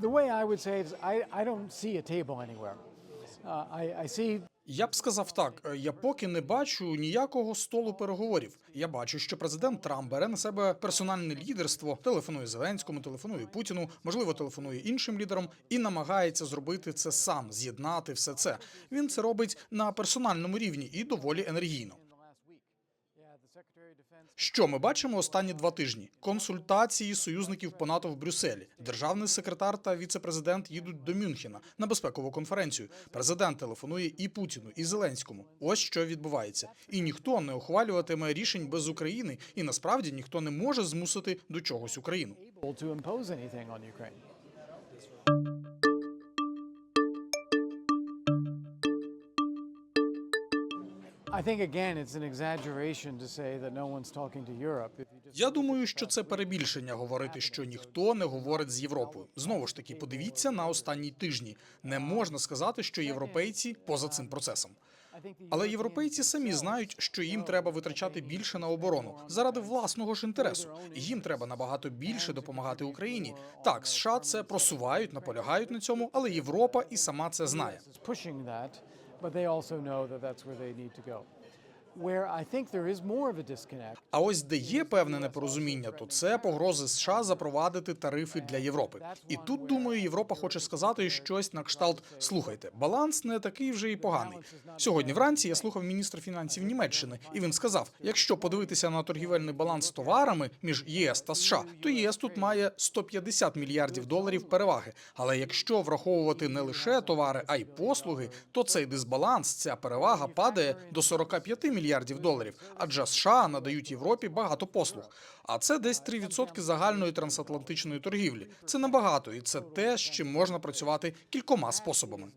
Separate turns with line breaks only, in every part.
The way I would say is I, I don't see a table anywhere. Uh, I, I see
Я б сказав так: е, я поки не бачу ніякого столу переговорів. Я бачу, що президент Трамп бере на себе персональне лідерство, телефонує Зеленському, телефонує Путіну, можливо, телефонує іншим лідерам і намагається зробити це сам, з'єднати все це. Він це робить на персональному рівні і доволі енергійно. Що ми бачимо останні два тижні? Консультації союзників по НАТО в Брюсселі. Державний секретар та віцепрезидент їдуть до Мюнхена на безпекову конференцію. Президент телефонує і Путіну, і Зеленському. Ось що відбувається. І ніхто не ухвалюватиме рішень без України, і насправді ніхто не може змусити до чогось Україну. Я думаю, що це перебільшення говорити, що ніхто не говорить з Європою. Знову ж таки, подивіться на останні тижні. Не можна сказати, що європейці поза цим процесом. Але європейці самі знають, що їм треба витрачати більше на оборону заради власного ж інтересу. Їм треба набагато більше допомагати Україні. Так, США це просувають, наполягають на цьому, але Європа і сама це знає.
But they also know that that's where they need to go.
А ось де є певне непорозуміння, то це погрози США запровадити тарифи для Європи. І тут думаю, Європа хоче сказати щось на кшталт: слухайте, баланс не такий вже і поганий. Сьогодні вранці я слухав міністра фінансів Німеччини, і він сказав: якщо подивитися на торгівельний баланс товарами між ЄС та США, то ЄС тут має 150 мільярдів доларів переваги. Але якщо враховувати не лише товари, а й послуги, то цей дисбаланс, ця перевага падає до 45 мільярдів доларів, адже США надають Європі багато послуг. А це десь 3% загальної трансатлантичної торгівлі. Це небагато, і це те, з чим можна працювати кількома способами.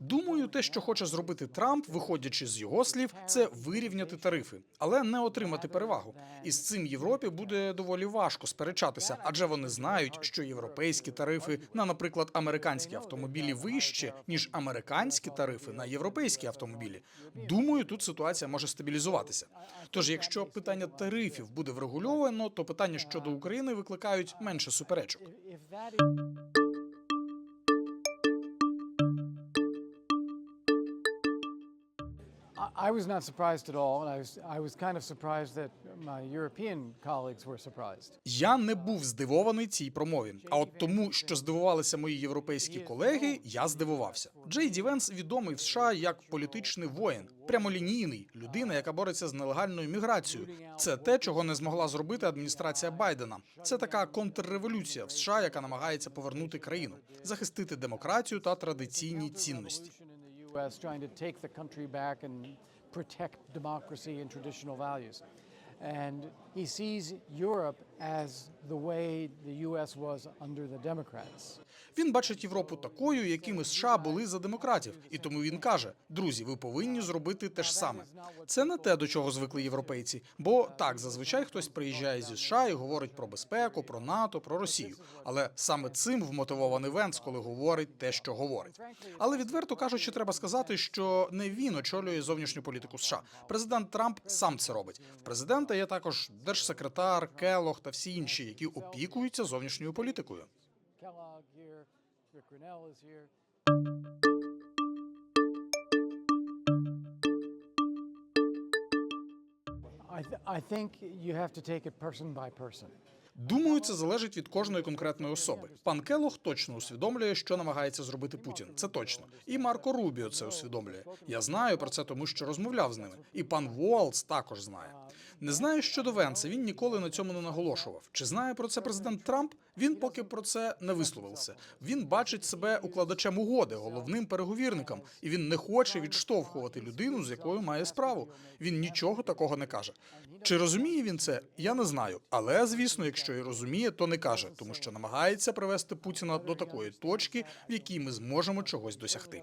Думаю, те, що хоче зробити Трамп, виходячи з його слів, це вирівняти тарифи, але не отримати перевагу. І з цим Європі буде доволі важко сперечатися, адже вони знають, що європейські тарифи на, наприклад, американські автомобілі вище ніж американські тарифи на європейські автомобілі. Думаю, тут ситуація може стабілізуватися. Тож, якщо питання тарифів буде врегульовано, то питання щодо України викликають менше суперечок.
I- was not surprised at all, and I was I was kind of surprised that my European colleagues were surprised.
Я не був здивований цій промові. А от тому, що здивувалися мої європейські колеги, я здивувався. Джей Ді Венс відомий в США як політичний воїн, прямолінійний, людина, яка бореться з нелегальною міграцією. Це те, чого не змогла зробити адміністрація Байдена. Це така контрреволюція в США, яка намагається повернути країну, захистити демократію та традиційні цінності.
Trying to take the country back and protect democracy and traditional values. And he sees Europe as the way the U.S. was under the Democrats.
Він бачить Європу такою, якими США були за демократів, і тому він каже: друзі, ви повинні зробити те ж саме. Це не те, до чого звикли європейці. Бо так зазвичай хтось приїжджає зі США і говорить про безпеку, про НАТО, про Росію. Але саме цим вмотивований Венц, коли говорить те, що говорить. Але відверто кажучи, треба сказати, що не він очолює зовнішню політику США. Президент Трамп сам це робить. В президента є також держсекретар, Келох та всі інші, які опікуються зовнішньою політикою.
I, th- I think you have to take it person by person.
Думаю, це залежить від кожної конкретної особи. Пан Келох точно усвідомлює, що намагається зробити Путін. Це точно. І Марко Рубіо це усвідомлює. Я знаю про це, тому що розмовляв з ними. І пан Волц також знає. Не знаю щодо Венса. Він ніколи на цьому не наголошував. Чи знає про це президент Трамп? Він поки про це не висловився. Він бачить себе укладачем угоди, головним переговірником, і він не хоче відштовхувати людину, з якою має справу. Він нічого такого не каже. Чи розуміє він це? Я не знаю. Але звісно, якщо і розуміє, то не каже, тому що намагається привести Путіна до такої точки, в якій ми зможемо чогось досягти.